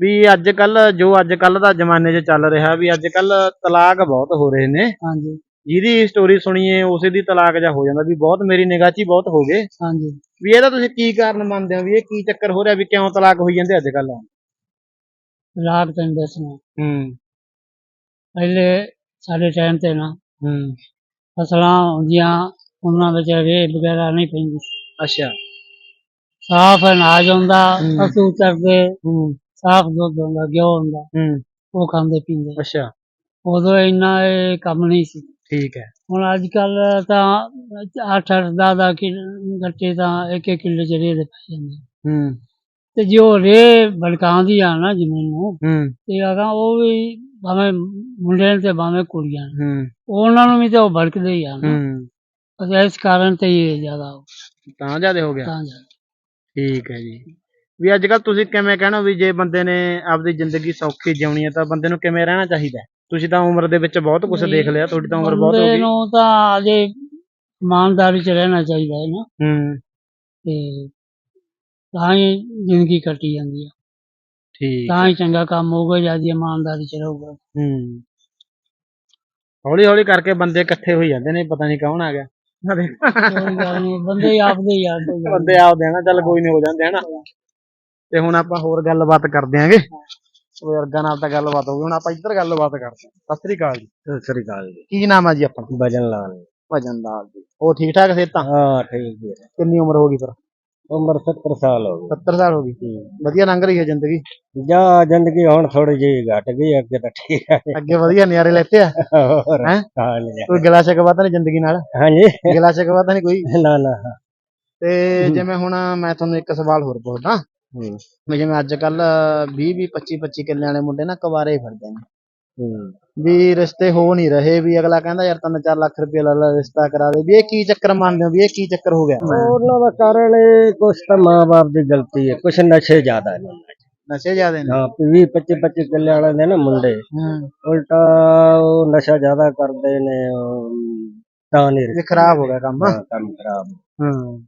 ਵੀ ਅੱਜ ਕੱਲ ਜੋ ਅੱਜ ਕੱਲ ਦਾ ਜ਼ਮਾਨੇ 'ਚ ਚੱਲ ਰਿਹਾ ਵੀ ਅੱਜ ਕੱਲ ਤਲਾਕ ਬਹੁਤ ਹੋ ਰਹੇ ਨੇ। ਹਾਂਜੀ। ਜਿਹਦੀ ਸਟੋਰੀ ਸੁਣੀਏ ਉਸੇ ਦੀ ਤਲਾਕ ਜਾ ਹੋ ਜਾਂਦਾ ਵੀ ਬਹੁਤ ਮੇਰੀ ਨਿਗਾਹ 'ਚ ਹੀ ਬਹੁਤ ਹੋ ਗਏ। ਹਾਂਜੀ। ਵੀ ਇਹਦਾ ਤੁਸੀਂ ਕੀ ਕਾਰਨ ਮੰਨਦੇ ਹੋ? ਵੀ ਇਹ ਕੀ ਚੱਕਰ ਹੋ ਰਿਹਾ ਵੀ ਕਿਉਂ ਤਲਾਕ ਹੋਈ ਜਾਂਦੇ ਅੱਜ ਕੱਲ ਰਾਤ ਤੈਨੂੰ ਦੱਸਣਾ ਹੂੰ। ਪਹਿਲੇ ਸਾਡੇ ਟਾਈਮ ਤੇ ਨਾ। ਹੂੰ। ਫਸਲਾਂ ਹੁੰਦੀਆਂ ਉਹਨਾਂ ਵਿੱਚ ਰੇ ਵਗੈਰਾ ਨਹੀਂ ਪੈਂਦੀ। ਅੱਛਾ। ਸਾਫ਼ ਅਨਾਜ ਹੁੰਦਾ ਹੂੰ। ਪਸ਼ੂ ਚਰਦੇ ਹੂੰ। ਸਾਫ਼ ਦੁੱਧ ਹੁੰਦਾ ਘਿਓ ਹੁੰਦਾ ਹੂੰ। ਉਹ ਖਾਂਦੇ ਪੀਂਦੇ। ਅੱਛਾ। ਉਦੋਂ ਇੰਨਾ ਇਹ ਕੰਮ ਨਹੀਂ ਸੀ। ਠੀਕ ਹੈ। ਹੁਣ ਅੱਜ ਕੱਲ ਤਾਂ 8 8 10 10 ਕਿਲੋ ਗੱਟੇ ਤਾਂ ਇੱਕ ਇੱਕ ਕਿਲੋ ਚ ਰੇ ਦੇ ਪੈ ਜਾਂਦੇ ਹੂੰ। ਤੇ ਜੋ ਰੇ ਭੜਕਾਉਂਦੀ ਆ ਨਾ ਜ਼ਮੀਨ ਨੂੰ ਹੂੰ। ਤੇ ਅਗਾ ਉਹ ਵੀ ਭਾਵੇਂ ਮੁੰਡੇ ਨੇ ਤੇ ਭਾਵੇਂ ਕੁੜੀਆਂ ਨੇ। ਹੂੰ। ਉਹਨਾਂ ਨੂੰ ਵੀ ਤੇ ਉਹ ਭੜਕਦੇ ਹੀ ਆ ਨਾ। ਹੂੰ। ਬਸ ਇਸ ਕਾਰਨ ਤੇ ਇਹ ਜ਼ਿਆਦਾ ਤਾਂ ਜ਼ਿਆਦਾ ਹੋ ਗਿਆ। ਤਾਂ ਜ਼ਿਆਦਾ। ਠੀਕ ਹੈ ਜੀ। ਵੀ ਅੱਜ ਕੱਲ ਤੁਸੀਂ ਕਿਵੇਂ ਕਹਿਣਾ ਵੀ ਜੇ ਬੰਦੇ ਨੇ ਆਪਦੀ ਜ਼ਿੰਦਗੀ ਸੌਖੀ ਜਿਉਣੀ ਹੈ ਤਾਂ ਬੰਦੇ ਨੂੰ ਕਿਵੇਂ ਰਹਿਣਾ ਚਾਹੀਦਾ ਹੈ? ਤੁਸੀਂ ਤਾਂ ਉਮਰ ਦੇ ਵਿੱਚ ਬਹੁਤ ਕੁਝ ਦੇਖ ਲਿਆ ਤੁਹਾਡੀ ਤਾਂ ਉਮਰ ਬਹੁਤ ਹੋ ਬੰਦੇ ਗਈ। ਨੂੰ ਤਾਂ ਅਜੇ ਇਮਾਨਦਾਰੀ ਚ ਰਹਿਣਾ ਚਾਹੀਦਾ ਹੈ ਨਾ। ਹੂੰ। ਤੇ ਤਾਂ ਹੀ ਜ਼ਿੰਦਗੀ ਕੱਟੀ ਜਾਂਦੀ ਹੈ। ਠੀਕ ਤਾਂ ਹੀ ਚੰਗਾ ਕੰਮ ਹੋਊਗਾ ਜਦ ਇਮਾਨਦਾਰੀ ਚ ਰਹੂਗਾ। ਹੂੰ। ਹੌਲੀ ਹੌਲੀ ਕਰਕੇ ਬੰਦੇ ਇਕੱਠੇ ਹੋਈ ਜਾਂਦੇ ਨੇ ਪਤਾ ਨਹੀਂ ਕੌਣ ਆ ਗਿਆ। ਕੋਈ ਗੱਲ ਨਹੀਂ ਬੰਦੇ ਹੀ ਆਪਦੇ ਹੀ ਯਾਰ ਕੋਈ ਗੱਲ ਬੰਦੇ ਆਪਦੇ ਆ ਨਾ ਚੱਲ ਕੋਈ ਨਹੀਂ ਹੋ ਜਾਂਦੇ ਹਨਾ ਤੇ ਹੁਣ ਆਪਾਂ ਹੋਰ ਗੱਲਬਾਤ ਕਰਦੇ ਆਂਗੇ। ਬਜ਼ੁਰਗਾਂ ਨਾਲ ਤਾਂ ਗੱਲਬਾਤ ਹੋ ਗਈ ਹੁਣ ਆਪਾਂ ਇੱਧਰ ਗੱਲਬਾਤ ਕਰਦੇ ਹਾਂ ਸਤਿ ਸ੍ਰੀ ਅਕਾਲ ਜੀ। ਸਤਿ ਸ੍ਰੀ ਅਕਾਲ ਜੀ। ਕੀ ਨਾਮ ਆ ਜੀ ਆਪਣਾ? ਭਜਨ ਲਾਲ। ਭਜਨ ਲਾਲ ਜੀ। ਉਹ ਠੀਕ ਠਾਕ ਸਿਹਤਾਂ? ਹਾਂ ਠੀਕ ਹੈ ਕਿੰਨੀ ਉਮਰ ਹੋ ਗਈ ਫਿਰ? ਉਮਰ 70 ਸਾਲ ਹੋ 70 ਸਾਲ ਹੋ ਗਈ। ਵਧੀਆ ਲੰਘ ਰਹੀ ਹੈ ਜ਼ਿੰਦਗੀ? ਗਈ ਜਾਂ ਜ਼ਿੰਦਗੀ ਹੁਣ ਥੋੜੀ ਜਿਹੀ ਘਟ ਗਈ ਅੱਗੇ ਤਾਂ ਠੀਕ ਹੈ ਅੱਗੇ ਵਧੀਆ ਨਜ਼ਾਰੇ ਲੈਤੇ ਆ? ਹੋਰ ਹੈਂ? ਹਾਂ ਜੀ। ਕੋਈ ਗਿਲਾ ਸ਼ਿਕਵਾ ਤਾਂ ਨਹੀਂ ਜ਼ਿੰਦਗੀ ਨਾਲ? ਹਾਂਜੀ। ਗਿਲਾ ਸ਼ਿਕਵਾ ਤਾਂ ਨਹੀਂ ਕੋਈ? ਨਾ ਨਾ। ਤੇ ਜਿਵੇਂ ਹੁਣ ਮੈਂ ਤੁਹਾਨੂੰ ਇੱਕ ਸਵਾਲ ਹੋਰ ਪੁੱਛਦਾ। ਹੂੰ। ਵੀ ਜਿਵੇਂ ਅੱਜ ਕੱਲ 20 20 25 25 ਕਿੱਲੇ ਵਾਲੇ ਮੁੰਡੇ ਨਾ ਕੁਵਾਰੇ ਹੀ ਫਿਰਦੇ ਨੇ। ਵੀ ਰਿਸ਼ਤੇ ਹੋ ਨਹੀਂ ਰਹੇ ਵੀ ਅਗਲਾ ਕਹਿੰਦਾ ਯਾਰ 3-4 ਲੱਖ ਰੁਪਏ ਲੈ ਲੈ ਰਿਸ਼ਤਾ ਕਰਾ ਦੇ। ਵੀ ਇਹ ਕੀ ਚੱਕਰ ਮੰਨਦੇ ਹੋ? ਵੀ ਇਹ ਕੀ ਚੱਕਰ ਹੋ ਗਿਆ? ਉਹਨਾਂ ਦਾ ਕਾਰਨ ਇਹ ਕੁਛ ਤਾਂ ਮਾਂ-ਬਾਪ ਦੀ ਗਲਤੀ ਹੈ ਕੁਛ ਨਸ਼ੇ ਜ਼ਿਆਦਾ ਨੇ ਨਸ਼ੇ ਜ਼ਿਆਦੇ ਨੇ? ਹਾਂ 20 25 25 ਕਿੱਲੇ ਵਾਲੇ ਨੇ ਨਾ ਮੁੰਡੇ। ਹੂੰ। ਉਲਟਾ ਉਹ ਨਸ਼ਾ ਜ਼ਿਆਦਾ ਕਰਦੇ ਨੇ ਤਾਂ ਨਹੀਂ ਇਹ ਖਰਾਬ ਹੋ ਗਿਆ ਕੰਮ। ਕੰਮ ਖਰਾਬ ਹੂੰ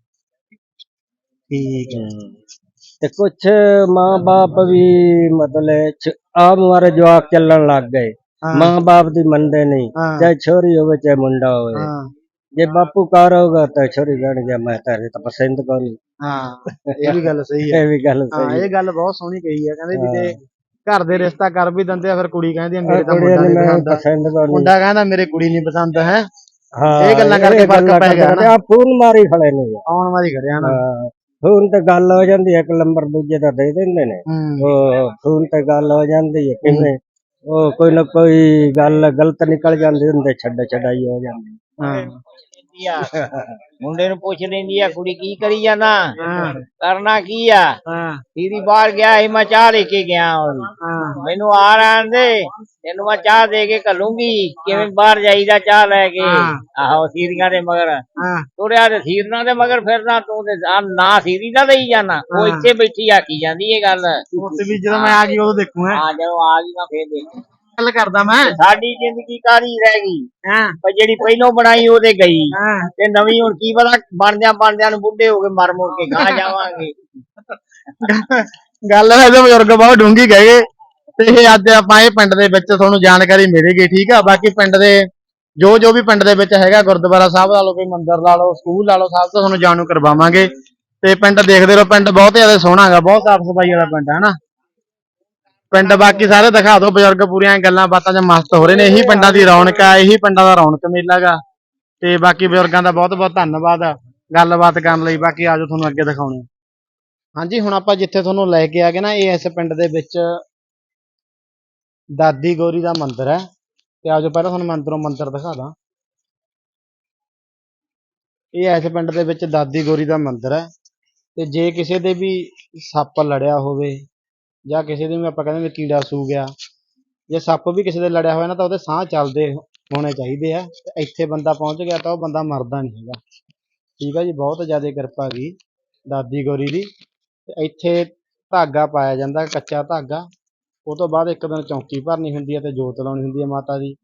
ਠੀਕ ਹੈ। ਹੂੰ। ਤੇ ਕੁਛ ਮਾਂ-ਬਾਪ ਵੀ ਮਤਲਬ ਆਪ ਮਾਰੇ ਜਵਾਕ ਚੱਲਣ ਲੱਗ ਗਏ। ਮਾਂ-ਬਾਪ ਦੀ ਮੰਨਦੇ ਨਹੀਂ। ਚਾਹੇ ਛੋਰੀ ਹੋਵੇ ਚਾਹੇ ਮੁੰਡਾ ਹੋਵੇ। ਜੇ ਬਾਪੂ ਕਾਰ ਹੋਗਾ ਤਾਂ ਛੋਰੀ ਕਹਿਣਗੇ ਮੈਂ ਤੇਰੇ ਤਾਂ ਪਸੰਦ ਕੋਈ ਹਾਂ ਇਹ ਵੀ ਗੱਲ ਸਹੀ ਹੈ। ਇਹ ਵੀ ਗੱਲ ਹਾਂ ਸਹੀ ਇਹ ਗੱਲ ਬਹੁਤ ਸੋਹਣੀ ਕਹੀ ਹੈ। ਕਹਿੰਦੇ ਵੀ ਜੇ ਘਰ ਦੇ ਰਿਸ਼ਤਾ ਕਰ ਵੀ ਦਿੰਦੇ ਆ ਫਿਰ ਕੁੜੀ ਕਹਿੰਦੀ ਆ ਮੇਰੇ ਤਾਂ ਮੁੰਡਾ ਨਹੀਂ ਪਸੰਦ। ਮੁੰਡਾ ਕਹਿੰਦਾ ਮੇਰੇ ਕੁੜੀ ਨਹੀਂ ਪਸੰਦ ਹੈ। ਹਾਂ ਇਹ ਗੱਲਾਂ ਕਰਕੇ ਫ਼ਰਕ ਪੈ ਗਿਆ ਆ ਫੋਨ ਮਾਰੀ ਖੜੇ ਨੇ। ਆਉਣ ਵਾਲੀ ਖੜਿਆ ਨਾ। ਫੋਨ ਤੇ ਗੱਲ ਹੋ ਜਾਂਦੀ ਹੈ ਇੱਕ ਨੰਬਰ ਦੂਜੇ ਦਾ ਦੇ ਦਿੰਦੇ ਨੇ। ਹੂੰ। ਉਹ ਫੋਨ ਤੇ ਗੱਲ ਹੋ ਜਾਂਦੀ ਹੈ ਕਿਵੇਂ? ਉਹ ਕੋਈ ਨਾ ਕੋਈ ਗੱਲ ਗਲਤ ਨਿਕਲ ਜਾਂਦੀ ਹੁੰਦੇ ਛੱਡ ਛਡਾਈ ਹੋ ਜਾਂਦੀ। ਹਾਂ। ਲੈਂਦੀ ਆ ਮੁੰਡੇ ਨੂੰ ਪੁੱਛ ਲੈਂਦੀ ਆ ਕੁੜੀ ਕੀ ਕਰੀ ਜਾਣਾ ਹਾਂ। ਕਰਨਾ ਕੀ ਆ? ਹਾਂ। ਦੀਦੀ ਬਾਹਰ ਗਿਆ ਸੀ ਮੈਂ ਚਾਹ ਦੇ ਕੇ ਗਿਆ ਹੁਣ ਹਾਂ। ਮੈਨੂੰ ਆ ਰਹਿਣ ਦੇ। ਤੈਨੂੰ ਮੈਂ ਚਾਹ ਦੇ ਕੇ ਘੱਲੂੰਗੀ। ਕਿਵੇਂ ਬਾਹਰ ਜਾਈਦਾ ਚਾਹ ਲੈ ਕੇ। ਹਾਂ। ਆਹੋ ਸੀਰੀਆਂ ਦੇ ਮਗਰ। ਹਾਂ। ਤੁਰਿਆ ਤੇ ਸੀਰੀਆਂ ਦੇ ਮਗਰ ਫਿਰਦਾ ਤੂੰ ਤੇ ਆ ਨਾ ਸੀਰੀ ਦਾ ਲਈ ਜਾਣਾ। ਉਹ ਹਾਂ। ਇੱਥੇ ਬੈਠੀ ਆਕੀ ਜਾਂਦੀ ਇਹ ਗੱਲ। ਉੱਥੇ ਵੀ ਜਦੋਂ ਮੈਂ ਆ ਗਈ ਉਦੋਂ ਦੇਖੂਗਾ ਆ ਜਦੋਂ ਆ ਗਈ ਮੈਂ ਫੇਰ ਦੇਖ। ਗੱਲ ਕਰਦਾ ਮੈਂ। ਸਾਡੀ ਜ਼ਿੰਦਗੀ ਕਾਹਦੀ ਰਹਿ ਗਈ? ਹਾਂ। ਪਰ ਜਿਹੜੀ ਪਹਿਲੋਂ ਬਣਾਈ ਉਹਦੇ ਗਈ। ਹਾਂ। ਤੇ ਨਵੀਂ ਹੁਣ ਕੀ ਪਤਾ ਬਣਦਿਆਂ ਬਣਦਿਆਂ ਨੂੰ ਬੁੱਢੇ ਹੋ ਕੇ ਮਰ ਮੁਰ ਕੇ ਗਾਂ ਜਾਵਾਂਗੇ। ਗੱਲ ਹੈ ਇਹਦੇ ਬਜ਼ੁਰਗ ਬਹੁਤ ਡੂੰਗੀ ਗਏ ਗਏ। ਤੇ ਇਹ ਅੱਜ ਆਪਾਂ ਇਹ ਪਿੰਡ ਦੇ ਵਿੱਚ ਤੁਹਾਨੂੰ ਜਾਣਕਾਰੀ ਮਿਲੇਗੀ, ਠੀਕ ਆ? ਬਾਕੀ ਪਿੰਡ ਦੇ ਜੋ ਜੋ ਵੀ ਪਿੰਡ ਦੇ ਵਿੱਚ ਹੈਗਾ, ਗੁਰਦੁਆਰਾ ਸਾਹਿਬ ਲਾ ਲਓ, ਕੋਈ ਮੰਦਿਰ ਲਾ ਲਓ, ਸਕੂਲ ਲਾ ਲਓ, ਸਭ ਤੋਂ ਤੁਹਾਨੂੰ ਜਾਣੂ ਕਰਵਾਵਾਂਗੇ। ਤੇ ਪਿੰਡ ਦੇਖਦੇ ਰਹੋ, ਪਿੰਡ ਬਹੁਤ ਜ਼ਿਆਦਾ ਸੋਹਣਾ ਹੈਗਾ, ਬਹੁਤ ਸਾਫ਼ ਸਫ਼ਾਈ ਵਾਲਾ ਪਿੰਡ ਹੈ ਨਾ? ਪਿੰਡ ਬਾਕੀ ਸਾਰੇ ਦਿਖਾ ਦਿਓ, ਬਜ਼ੁਰਗ ਪੂਰੀਆਂ ਗੱਲਾਂ ਬਾਤਾਂ 'ਚ ਮਸਤ ਹੋ ਰਹੇ ਨੇ, ਇਹੀ ਪਿੰਡਾਂ ਦੀ ਰੌਣਕ ਆ, ਇਹੀ ਪਿੰਡਾਂ ਦਾ ਰੌਣਕ ਮੇਲਾ ਗਾ ਤੇ ਬਾਕੀ ਬਜ਼ੁਰਗਾਂ ਦਾ ਬਹੁਤ ਬਹੁਤ ਧੰਨਵਾਦ, ਗੱਲਬਾਤ ਕਰਨ ਲਈ, ਬਾਕੀ ਆਜੋ ਤੁਹਾਨੂੰ ਅੱਗੇ ਦਿਖਾਉਣੇ ਹਾਂਜੀ, ਹੁਣ ਆਪਾਂ ਜਿੱਥੇ ਤੁਹਾਨੂੰ ਲੈ ਕੇ ਆ ਗਏ ਨਾ, ਇਹ ਇਸ ਪਿੰਡ ਦੇ ਵਿੱਚ ਦਾਦੀ ਗੌਰੀ ਦਾ ਮੰਦਿਰ ਹੈ। ਤੇ ਆਜੋ ਪਹਿਲਾਂ ਤੁਹਾਨੂੰ ਮੈਂ ਅੰਦਰੋਂ ਮੰਦਿਰ ਦਿਖਾ ਦਾਂ। ਇਹ ਇਸ ਪਿੰਡ ਦੇ ਵਿੱਚ ਦਾਦੀ ਗੋਰੀ ਦਾ ਮੰਦਿਰ ਹੈ। ਤੇ ਜੇ ਕਿਸੇ ਦੇ ਵੀ ਸੱਪ ਲੜਿਆ ਹੋਵੇ, ਜਾਂ ਕਿਸੇ ਦੇ ਵੀ ਆਪਾਂ ਕਹਿੰਦੇ ਵੀ ਕੀੜਾ ਸੂ ਗਿਆ, ਜੇ ਸੱਪ ਵੀ ਕਿਸੇ ਦੇ ਲੜਿਆ ਹੋਇਆ ਨਾ, ਤਾਂ ਉਹਦੇ ਸਾਹ ਚੱਲਦੇ ਹੋਣੇ ਚਾਹੀਦੇ ਆ। ਤੇ ਇੱਥੇ ਬੰਦਾ ਪਹੁੰਚ ਗਿਆ ਤਾਂ ਉਹ ਬੰਦਾ ਮਰਦਾ ਨਹੀਂ ਹੈਗਾ। ਠੀਕ ਆ ਜੀ, ਬਹੁਤ ਜ਼ਿਆਦਾ ਕਿਰਪਾ ਗਈ ਦਾਦੀ ਗੋਰੀ ਦੀ। ਤੇ ਇੱਥੇ ਧਾਗਾ ਪਾਇਆ ਜਾਂਦਾ, ਕੱਚਾ ਧਾਗਾ। ਉਹ ਤੋਂ ਬਾਅਦ ਇੱਕ ਦਿਨ ਚੌਂਕੀ ਭਰਨੀ ਹੁੰਦੀ ਹੈ ਤੇ ਜੋਤ ਲਾਉਣੀ ਹੁੰਦੀ ਹੈ ਮਾਤਾ ਦੀ।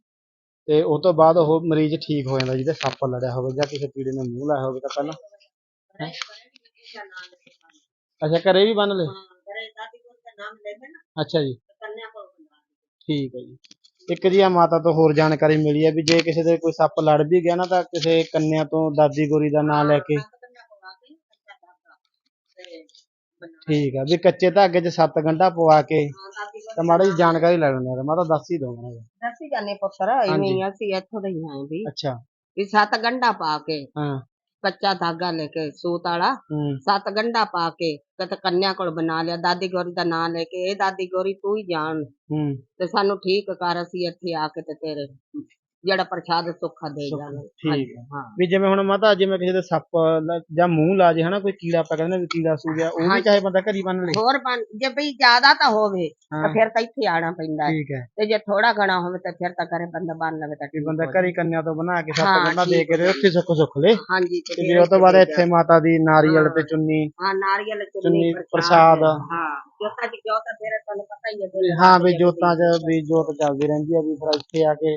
ਤੇ ਉਹ ਤੋਂ ਬਾਅਦ ਉਹ ਮਰੀਜ਼ ਠੀਕ ਹੋ ਜਾਂਦਾ ਜਿਹਦੇ ਸੱਪ ਲੜਿਆ ਹੋਵੇ ਜਾਂ ਕਿਸੇ ਕੀੜੇ ਨੇ ਮੂੰਹ ਲਾਇਆ ਹੋਵੇ ਤਾਂ ਪਹਿਲਾਂ। ਹੈਂ? ਅੱਛਾ ਘਰੇ ਵੀ ਬੰਨ ਲਏ? ਅੱਛਾ ਜੀ। ਠੀਕ ਹੈ ਜੀ। ਇੱਕ ਜੀ ਆ ਮਾਤਾ ਤੋਂ ਹੋਰ ਜਾਣਕਾਰੀ ਮਿਲੀ ਹੈ ਵੀ ਜੇ ਕਿਸੇ ਦੇ ਕੋਈ ਸੱਪ ਲੜ ਵੀ ਗਿਆ ਨਾ ਤਾਂ ਕਿਸੇ ਕੰਨਿਆਂ ਤੋਂ ਦਾਦੀ ਗੋਰੀ ਦਾ ਨਾਮ ਲੈ ਕੇ ਠੀਕ ਆ ਵੀ ਕੱਚੇ ਧਾਗੇ 'ਚ ਸੱਤ ਗੰਢਾ ਪਵਾ ਕੇ ਤਾਂ ਮਾੜੀ ਜੀ ਜਾਣਕਾਰੀ ਲੈ ਲੈਂਦੇ ਆ ਮਾਤਾ ਦੱਸ ਹੀ ਦੋ ਮਾੜਾ ਜਿਹਾ। ਦੱਸੀ ਜਾਨੇ ਪੁੱਤਰ ਇਵੇਂ ਹੀ ਅਸੀਂ ਇੱਥੋਂ ਦੇ ਹੀ ਆਏ ਵੀ। ਅੱਛਾ। ਵੀ ਸੱਤ ਗੰਢਾ ਪਾ ਕੇ ਹਾਂ। ਕੱਚਾ ਧਾਗਾ ਲੈ ਕੇ ਸੂਤ ਵਾਲਾ ਹੂੰ। ਸੱਤ ਗੰਢਾ ਪਾ ਕੇ ਤੇ ਕੰਨਿਆ ਕੋਲ ਬਣਾ ਲਿਆ ਦਾਦੀ ਗੋਰੀ ਦਾ ਨਾਂ ਲੈ ਕੇ ਇਹ ਦਾਦੀ ਗੋਰੀ ਤੂੰ ਹੀ ਜਾਣ। ਹੂੰ। ਤੇ ਸਾਨੂੰ ਠੀਕ ਕਰ ਅਸੀਂ ਇੱਥੇ ਆ ਕੇ ਤੇ ਤੇਰੇ ਜਿਹੜਾ ਪ੍ਰਸ਼ਾਦ ਸੁੱਖਾ ਦੇ ਜਾਣਾ ਠੀਕ ਹੈ। ਹਾਂ। ਵੀ ਜਿਵੇਂ ਹੁਣ ਮਾਤਾ ਜਿਵੇਂ ਕਿਸੇ ਦੇ ਸੱਪ ਲ- ਜਾਂ ਮੂੰਹ ਲਾ ਜੇ ਹਨਾ ਕੋਈ ਕੀੜਾ ਆਪਾਂ ਕਹਿੰਦੇ ਨੇ ਵੀ ਕੀੜਾ ਸੂ ਗਿਆ ਉਹ ਵੀ ਹਾਂਜੀ। ਚਾਹੇ ਬੰਦਾ ਘਰੀ ਬੰਨ ਲੇ। ਹੋਰ ਬਣ ਜੇ ਬਈ ਜ਼ਿਆਦਾ ਤਾਂ ਹੋਵੇ ਹਾਂ। ਤਾਂ ਫਿਰ ਤਾਂ ਇੱਥੇ ਆਣਾ ਪੈਂਦਾ ਹੈ। ਠੀਕ ਹੈ। ਤੇ ਜੇ ਥੋੜਾ ਘਣਾ ਹੋਵੇ ਤਾਂ ਫਿਰ ਤਾਂ ਕਰੇ ਬੰਦਾ ਬੰਨ ਲਵੇ ਤਾਂ ਵੀ ਠੀਕ ਬੰਦਾ ਹੋ ਘਰੀ ਕੰਨਿਆਂ ਤੋਂ ਬਣਾ ਕੇ ਹਾਂ, ਗੰਢਾ ਦੇ ਠੀਕ ਕੇ ਤੇ ਉੱਥੇ ਸੁੱਖ ਸੁੱਖ ਲੇ। ਹਾਂਜੀ ਤੇ ਫਿਰ ਜੇ ਉਹ ਤੋਂ ਬਾਅਦ ਇੱਥੇ ਮਾਤਾ ਦੀ ਨਾਰੀਅਲ ਤੇ ਚੁੰਨੀ। ਹਾਂ ਨਾਰੀਅਲ ਚੁੰਨੀ ਚੁੰਨੀ ਪ੍ਰਸ਼ਾਦ ਹਾਂ। ਜੋਤਾਂ ਚ ਜੋਤ ਫਿਰ ਤੁਹਾਨੂੰ ਪਤਾ ਹੀ ਹੈ ਫਿਰ ਹਾਂ ਵੀ ਜੋਤਾਂ 'ਚ ਵੀ ਜੋਤ ਚੱਲਦੀ ਰਹਿੰਦੀ ਆ ਵੀ ਫਿਰ ਇੱਥੇ ਆ ਕੇ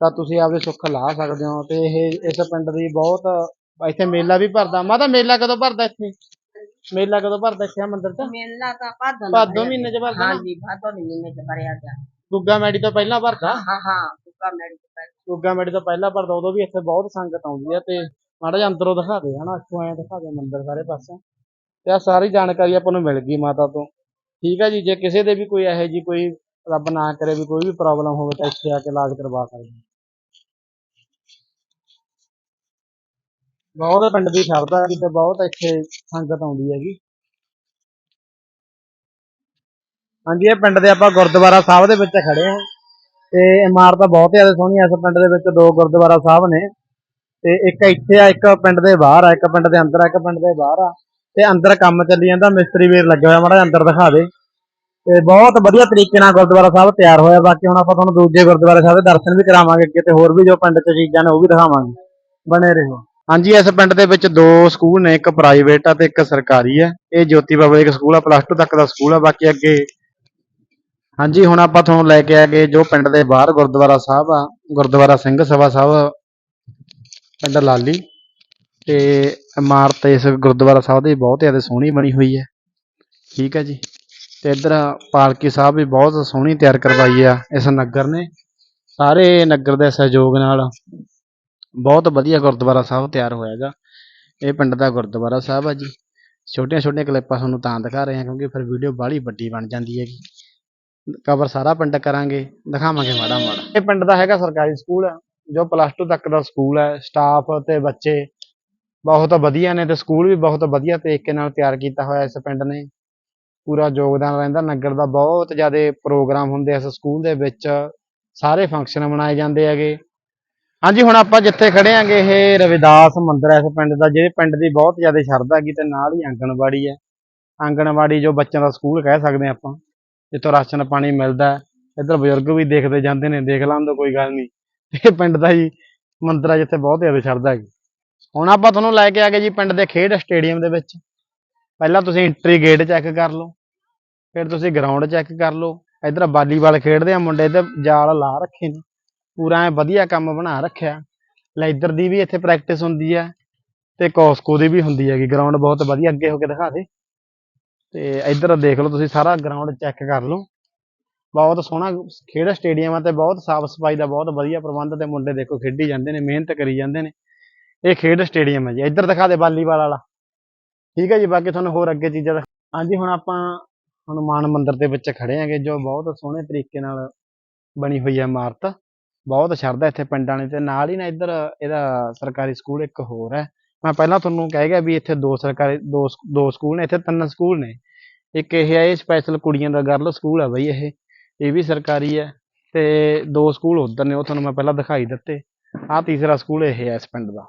ਤਾਂ ਤੁਸੀਂ ਆਪਦੇ ਸੁੱਖ ਲਾ ਸਕਦੇ ਹੋ ਤੇ ਇਹ ਇਸ ਪਿੰਡ ਦੀ ਬਹੁਤ ਇੱਥੇ ਮੇਲਾ ਵੀ ਭਰਦਾ। ਮਾਤਾ ਮੇਲਾ ਕਦੋਂ ਭਰਦਾ ਇੱਥੇ? ਮੇਲਾ ਕਦੋਂ ਭਰਦਾ ਇੱਥੇ ਆ ਮੰਦਿਰ 'ਚ? ਮੇਲਾ ਤਾਂ ਭਾਦੋਂ ਭਾਦੋ ਮਹੀਨੇ 'ਚ ਭਰਦਾ ਹਾਂਜੀ ਭਾਦੋਂ ਮਹੀਨੇ ਚ ਭਰਿਆ ਗਿਆ। ਗੁੱਗਾ ਮੈਡੀ ਤੋਂ ਪਹਿਲਾਂ ਭਰਦਾ? ਹਾਂ ਹਾਂ ਸੁੱਕਾ ਮੈਡੀ ਤੋਂ ਪਹਿਲਾਂ। ਗੁੱਗਾ ਮੈਡੀ ਤੋਂ ਪਹਿਲਾਂ ਭਰਦਾ ਉਦੋਂ ਵੀ ਇੱਥੇ ਬਹੁਤ ਸੰਗਤ ਆਉਂਦੀ ਆ ਤੇ ਮਾੜਾ ਜਿਹਾ ਅੰਦਰੋਂ ਦਿਖਾ ਦੇ ਹਨਾ? ਇੱਥੋਂ ਐਂ ਦਿਖਾ ਦੇ ਮੰਦਿਰ ਸਾਰੇ ਪਾਸੇ। ਤੇ ਆ ਸਾਰੀ ਜਾਣਕਾਰੀ ਆਪਾਂ ਨੂੰ ਮਿਲ ਗਈ ਮਾਤਾ ਤੋਂ। ਠੀਕ ਹੈ ਜੀ ਜੇ ਕਿਸੇ ਦੇ ਵੀ ਕੋਈ ਇਹੋ ਜੀ ਕੋਈ ਰੱਬ ਨਾ ਕਰੇ ਵੀ ਕੋਈ ਵੀ ਪ੍ਰੋਬਲਮ ਹੋਵੇ ਤਾਂ ਇੱਥੇ ਆ ਕੇ ਇਲਾਜ ਕਰਵਾ ਸਕਦੇ ਹੋ। ਬਹੁਤ ਪਿੰਡ ਦੀ ਸ਼ਰਧਾ ਹੈ ਤੇ ਬਹੁਤ ਇੱਥੇ ਸੰਗਤ ਆਉਂਦੀ ਹੈਗੀ। ਹਾਂਜੀ, ਇਹ ਪਿੰਡ ਦੇ ਆਪਾਂ ਗੁਰਦੁਆਰਾ ਸਾਹਿਬ ਦੇ ਵਿੱਚ ਖੜੇ ਹਾਂ। ਤੇ ਇਮਾਰਤ ਬਹੁਤ ਜ਼ਿਆਦਾ ਸੋਹਣੀ ਇਸ ਪਿੰਡ ਦੇ ਵਿੱਚ, ਦੋ ਗੁਰਦੁਆਰਾ ਸਾਹਿਬ ਨੇ। ਤੇ ਇੱਕ ਇੱਥੇ ਆ, ਇੱਕ ਪਿੰਡ ਦੇ ਬਾਹਰ ਆ, ਇੱਕ ਪਿੰਡ ਦੇ ਅੰਦਰ ਆ, ਇੱਕ ਪਿੰਡ ਦੇ ਬਾਹਰ ਆ। ਤੇ ਅੰਦਰ ਕੰਮ ਚੱਲੀ ਜਾਂਦਾ, ਮਿਸਤਰੀ ਵੀਰ ਲੱਗਿਆ ਹੋਇਆ ਮਾੜਾ ਅੰਦਰ ਦਿਖਾ ਦੇ। ਤੇ ਬਹੁਤ ਵਧੀਆ ਤਰੀਕੇ ਨਾਲ ਗੁਰਦੁਆਰਾ ਸਾਹਿਬ ਤਿਆਰ ਹੋਇਆ। ਬਾਕੀ ਹੁਣ ਆਪਾਂ ਤੁਹਾਨੂੰ ਦੂਜੇ ਗੁਰਦੁਆਰਾ ਸਾਹਿਬ ਦੇ ਦਰਸ਼ਨ ਵੀ ਕਰਾਵਾਂਗੇ ਅੱਗੇ ਤੇ ਹੋਰ ਵੀ ਜੋ ਪਿੰਡ 'ਚ ਚੀਜ਼ਾਂ ਨੇ ਉਹ ਵੀ ਦਿਖਾਵਾਂਗੇ। ਬਣੇ ਰਹੋ। ਹਾਂਜੀ, ਇਸ ਪਿੰਡ ਦੇ ਵਿੱਚ ਦੋ ਸਕੂਲ ਨੇ, ਇੱਕ ਪ੍ਰਾਈਵੇਟ ਆ ਤੇ ਇੱਕ ਸਰਕਾਰੀ ਆ। ਇਹ ਜੋਤੀ ਪਬਲਿਕ ਸਕੂਲ ਆ ਪਲੱਸ 2 ਤੱਕ ਦਾ ਸਕੂਲ ਆ। ਬਾਕੀ ਅੱਗੇ ਹਾਂਜੀ, ਹੁਣ ਆਪਾਂ ਤੁਹਾਨੂੰ ਲੈ ਕੇ ਆਗੇ ਜੋ ਪਿੰਡ ਦੇ ਬਾਹਰ ਗੁਰਦੁਆਰਾ ਸਾਹਿਬ ਆ, ਗੁਰਦੁਆਰਾ ਸਿੰਘ ਸਭਾ ਸਾਹਿਬ, ਪਿੰਡ ਲਾਲੀ। ਤੇ ਇਮਾਰਤ ਇਸ ਗੁਰਦੁਆਰਾ ਸਾਹਿਬ ਦੀ ਬਹੁਤ ਜ਼ਿਆਦਾ ਸੋਹਣੀ ਬਣੀ ਹੋਈ ਹੈ। ਠੀਕ ਹੈ ਜੀ। ਤੇ ਇੱਧਰ ਪਾਲਕੀ ਸਾਹਿਬ ਵੀ ਬਹੁਤ ਸੋਹਣੀ ਤਿਆਰ ਕਰਵਾਈ ਆ, ਇਸ ਨਗਰ ਨੇ। ਸਾਰੇ ਨਗਰ ਦੇ ਸਹਿਯੋਗ ਨਾਲ ਬਹੁਤ ਵਧੀਆ ਗੁਰਦੁਆਰਾ ਸਾਹਿਬ ਤਿਆਰ ਹੋਇਆਗਾ ਇਹ ਪਿੰਡ ਦਾ ਗੁਰਦੁਆਰਾ ਸਾਹਿਬ ਆ ਜੀ। ਛੋਟੀਆਂ ਛੋਟੀਆਂ ਕਲਿੱਪਾਂ ਤੁਹਾਨੂੰ ਤਾਂ ਦਿਖਾ ਰਹੇ ਹਾਂ ਕਿਉਂਕਿ ਫਿਰ ਵੀਡੀਓ ਬਾਹਲੀ ਵੱਡੀ ਬਣ ਜਾਂਦੀ ਹੈਗੀ। ਕਵਰ ਸਾਰਾ ਪਿੰਡ ਕਰਾਂਗੇ, ਦਿਖਾਵਾਂਗੇ ਮਾੜਾ ਮਾੜਾ। ਇਹ ਪਿੰਡ ਦਾ ਹੈਗਾ ਸਰਕਾਰੀ ਸਕੂਲ ਹੈ ਜੋ ਪਲੱਸ 2 ਤੱਕ ਦਾ ਸਕੂਲ ਹੈ। ਸਟਾਫ ਤੇ ਬੱਚੇ ਬਹੁਤ ਵਧੀਆ ਨੇ ਤੇ ਸਕੂਲ ਵੀ ਬਹੁਤ ਵਧੀਆ ਤਰੀਕੇ ਨਾਲ ਤਿਆਰ ਕੀਤਾ ਹੋਇਆ ਇਸ ਪਿੰਡ ਨੇ। ਪੂਰਾ ਯੋਗਦਾਨ ਰਹਿੰਦਾ, ਨਗਰ ਦਾ ਬਹੁਤ ਜ਼ਿਆਦਾ ਪ੍ਰੋਗਰਾਮ ਹੁੰਦੇ ਆ, ਇਸ ਸਕੂਲ ਦੇ ਵਿੱਚ ਸਾਰੇ ਫੰਕਸ਼ਨ ਮਨਾਏ ਜਾਂਦੇ ਹੈਗੇ। ਹਾਂਜੀ, ਹੁਣ ਆਪਾਂ ਜਿੱਥੇ ਖੜੇ ਆਂਗੇ ਇਹ ਰਵਿਦਾਸ ਮੰਦਿਰ ਹੈ ਇਸ ਪਿੰਡ ਦਾ ਜਿਹੜੇ ਪਿੰਡ ਦੀ ਬਹੁਤ ਜ਼ਿਆਦਾ ਸ਼ਰਧਾ ਹੈਗੀ ਤੇ ਨਾਲ ਹੀ ਆਂਗਣਵਾੜੀ ਹੈ। ਆਂਗਣਵਾੜੀ ਜੋ ਬੱਚਿਆਂ ਦਾ ਸਕੂਲ ਕਹਿ ਸਕਦੇ ਹਾਂ ਆਪਾਂ, ਜਿੱਥੋਂ ਰਾਸ਼ਨ ਪਾਣੀ ਮਿਲਦਾ ਇੱਧਰ ਬਜ਼ੁਰਗ ਵੀ ਦੇਖਦੇ ਜਾਂਦੇ ਨੇ, ਦੇਖ ਲੈਣ ਤੋਂ ਕੋਈ ਗੱਲ ਨਹੀਂ। ਇਹ ਪਿੰਡ ਦਾ ਹੀ ਮੰਦਿਰ ਹੈ, ਜਿੱਥੇ ਬਹੁਤ ਜ਼ਿਆਦਾ ਸ਼ਰਧਾ ਹੈਗੀ। ਹੁਣ ਆਪਾਂ ਤੁਹਾਨੂੰ ਲੈ ਕੇ ਆ ਗਏ ਜੀ ਪਿੰਡ ਦੇ ਖੇਡ ਸਟੇਡੀਅਮ ਦੇ ਵਿੱਚ। ਪਹਿਲਾਂ ਤੁਸੀਂ ਐਂਟਰੀ ਗੇਟ ਚੈੱਕ ਕਰ ਲਓ, ਫਿਰ ਤੁਸੀਂ ਗਰਾਊਂਡ ਚੈੱਕ ਕਰ ਲਓ। ਇੱਧਰ ਵਾਲੀਬਾਲ ਖੇਡਦੇ ਆ ਮੁੰਡੇ ਤੇ ਜਾਲ ਲਾ ਰੱਖੇ ਨੇ। ਪੂਰਾ ਐ ਵਧੀਆ ਕੰਮ ਬਣਾ ਰੱਖਿਆ। ਲੈਦਰ ਦੀ ਵੀ ਇੱਥੇ ਪ੍ਰੈਕਟਿਸ ਹੁੰਦੀ ਹੈ ਤੇ ਕੋਸਕੋ ਦੀ ਵੀ ਹੁੰਦੀ ਹੈਗੀ। ਗਰਾਊਂਡ ਬਹੁਤ ਵਧੀਆ, ਅੱਗੇ ਹੋ ਕੇ ਦਿਖਾ ਦੇ। ਤੇ ਇੱਧਰ ਦੇਖ ਲਓ ਤੁਸੀਂ ਸਾਰਾ ਗਰਾਊਂਡ ਚੈੱਕ ਕਰ ਲਓ। ਬਹੁਤ ਸੋਹਣਾ ਖੇਡ ਸਟੇਡੀਅਮ ਆ ਤੇ, ਬਹੁਤ ਸਾਫ਼ ਸਫ਼ਾਈ ਦਾ ਬਹੁਤ ਵਧੀਆ ਪ੍ਰਬੰਧ ਤੇ ਮੁੰਡੇ ਦੇਖੋ ਖੇਡੀ ਜਾਂਦੇ ਨੇ, ਮਿਹਨਤ ਕਰੀ ਜਾਂਦੇ ਨੇ। ਇਹ ਖੇਡ ਸਟੇਡੀਅਮ ਹੈ ਜੀ। ਇੱਧਰ ਦਿਖਾ ਦੇ ਵਾਲੀਬਾਲ ਵਾਲਾ। ਠੀਕ ਹੈ ਜੀ, ਬਾਕੀ ਤੁਹਾਨੂੰ ਹੋਰ ਅੱਗੇ ਚੀਜ਼ਾਂ ਦਿਖਾ- ਹਾਂਜੀ, ਹੁਣ ਆਪਾਂ ਹਨੂਮਾਨ ਮੰਦਿਰ ਦੇ ਵਿੱਚ ਖੜੇ ਆਂਗੇ ਜੋ ਬਹੁਤ ਸੋਹਣੇ ਤਰੀਕੇ ਨਾਲ ਬਣੀ ਹੋਈ ਹੈ ਇਮਾਰਤ। ਬਹੁਤ ਸ਼ਰਧਾ ਇੱਥੇ ਪਿੰਡਾਂ ਨੇ ਤੇ ਨਾਲ ਹੀ ਨਾ ਇੱਧਰ ਇਹਦਾ ਸਰਕਾਰੀ ਸਕੂਲ ਇੱਕ ਹੋਰ ਹੈ। ਮੈਂ ਪਹਿਲਾਂ ਤੁਹਾਨੂੰ ਕਹਿ ਗਿਆ ਵੀ ਇੱਥੇ ਦੋ ਸਰਕਾਰੀ, ਦੋ ਦੋ ਸਕੂਲ ਨੇ, ਇੱਥੇ ਤਿੰਨ ਸਕੂਲ ਨੇ। ਇੱਕ ਇਹ ਹੈ, ਇਹ ਸਪੈਸ਼ਲ ਕੁੜੀਆਂ ਦਾ ਗਰਲ ਸਕੂਲ ਹੈ ਬਈ ਇਹ। ਇਹ ਵੀ ਸਰਕਾਰੀ ਹੈ ਤੇ ਦੋ ਸਕੂਲ ਉਧਰ ਨੇ, ਉਹ ਤੁਹਾਨੂੰ ਮੈਂ ਪਹਿਲਾਂ ਦਿਖਾਈ ਦਿੱਤੇ। ਆਹ ਤੀਸਰਾ ਸਕੂਲ ਇਹ ਹੈ ਇਸ ਪਿੰਡ ਦਾ।